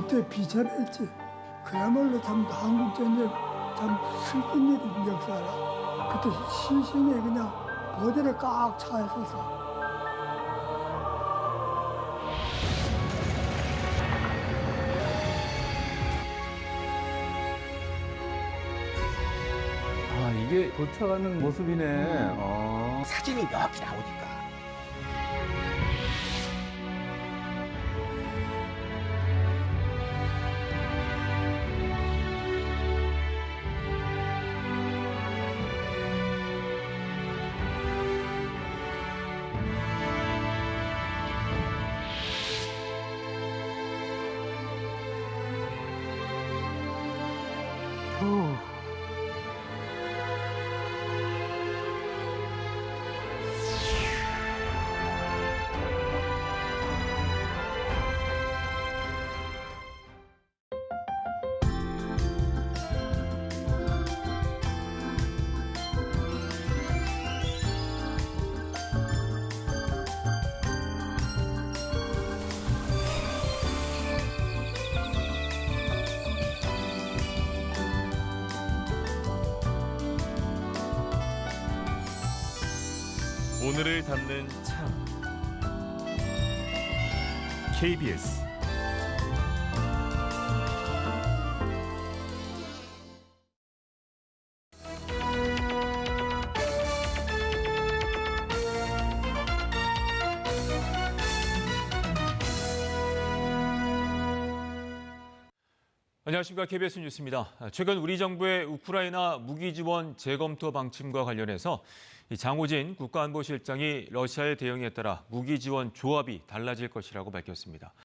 그때 비천했지. 그야말로 참 한국전쟁 참 슬픈 일인 역사라. 그때 시신이 그냥 보들에 꽉차 있어서. 아 이게 도착하는 모습이네. 어. 사진이 몇 개 나오니까. Ooh. 오늘을 담는 참. KBS 안녕하십니까 KBS 뉴스입니다. 최근 우리 정부의 우크라이나 무기 지원 재검토 방침과 관련해서 이 장호진 국가안보실장이 러시아의 대응에 따라 무기 지원 조합이 달라질 것이라고 밝혔습니다.